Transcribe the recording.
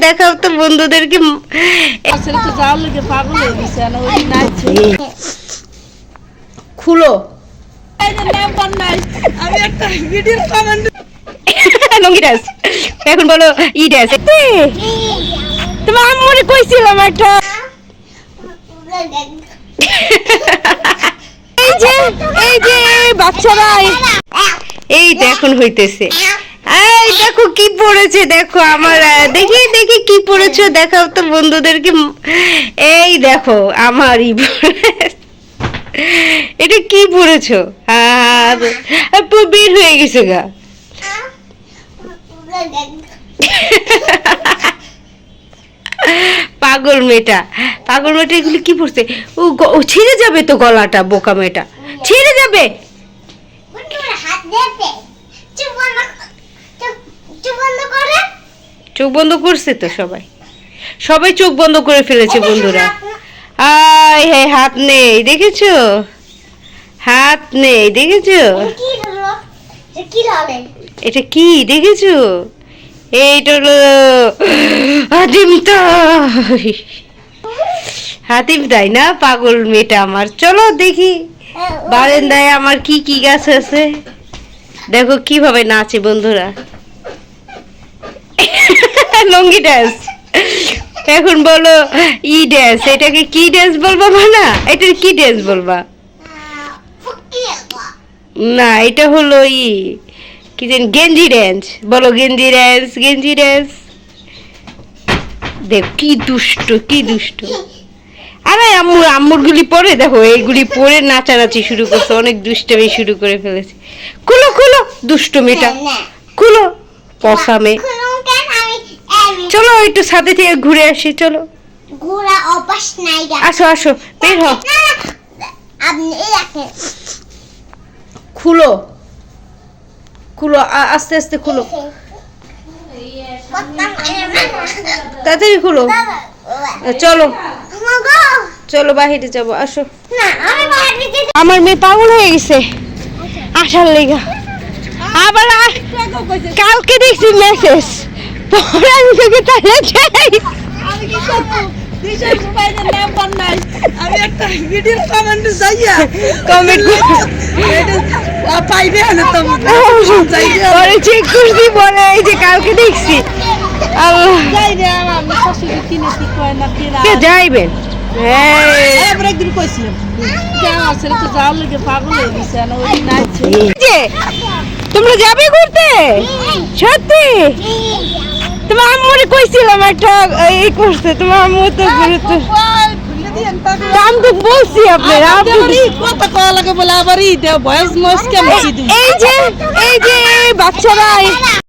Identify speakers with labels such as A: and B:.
A: দেখাও তো বন্ধুদেরকে। খুলো।
B: এই যে নাম্বার নাই আমি একটা ভিডিও কমেন্ট
A: লঙ্গি ড্যাস এখন বলো ই ড্যাস তোমার কইছিলাম একটা। এই যে এই যে বাচ্চারা এই- এই তো এখন হইতেছে। এই, দেখো কি পড়েছে, দেখো আমার দেখি দেখি কি পড়েছো, দেখাও তো বন্ধুদেরকে। এই দেখো, আমারই এটা কি পড়েছো? বের হয়ে গেছে গা। পাগল মেয়েটা পাগল মেয়েটা এগুলি কি পড়ছে? ও ছিঁড়ে যাবে তো গলাটা, বোকা মেয়েটা। ছিঁড়ে যাবে। চোখ বন্ধ করছে তো সবাই। সবাই চোখ বন্ধ করে ফেলেছে বন্ধুরা। আয় হ্যাঁ হাত নেই দেখেছ? হাত নেই দেখেছ? এটা কি দেখেছ? এইটা হলো হাতিম তাই। হাতিম তাই না পাগল মেয়েটা আমার। চলো দেখি বারেন্দায় আমার কি কি গাছ আছে? দেখো কীভাবে নাচে বন্ধুরা। লঙ্গি ড্যান্স। এখন বলো ই ড্যান্স এটাকে কি ড্যান্স বলবা না এটা কি ড্যান্স বলবা? না এটা হলো ই কি জানি গেঞ্জি ড্যান্স। বলো গেঞ্জি ড্যান্স গেঞ্জি ড্যান্স। দেখ কি দুষ্ট কি দুষ্ট। আরে আম্মুর আম্মুর গুলি পরে দেখো এইগুলি পরে নাচানাচি শুরু করছে অনেক দুষ্টামি শুরু করে ফেলেছে। খুলো খুলো দুষ্ট মেয়েটা খুলো পসা মেয়ে। চলো একটু সাথে থেকে ঘুরে আসি চলো।
C: ঘোড়া অভ্যাস নাই
A: আসো আসো বের হ
C: না, না, আপনি রাখেন।
A: খুলো। খুলো আস্তে আস্তে খুলো। তাড়াতাড়ি খুলো। চলো। চলো বাহিরে যাব আসো। আমার মেয়ে পাগল হয়ে গেছে। আসার লেগা। আবার কালকে দেখছি মেসেজ পরে আমি তোকে তাহলে যাই
B: আমি কি করব? আমি একটা ভিডিও কমেন্ট যাইয়া
A: কমেন্ট
B: পাইবে না তো।
A: পরে চেক করছি পরে এই যে কালকে দেখছি।
B: কি
A: যাইবেন তোমরা যাবে ঘুরতে? সত্যি? তোমার আম্মুরে কইছিলাম একটা এই করছে তোমার আম্মু তো গুরুত্ব আমি তো বলছি আপনারা আপনি
B: কথা কওয়া লাগে বলে আবার ই দেও বয়স ময়স
A: এই যে এই যে বাচ্চারা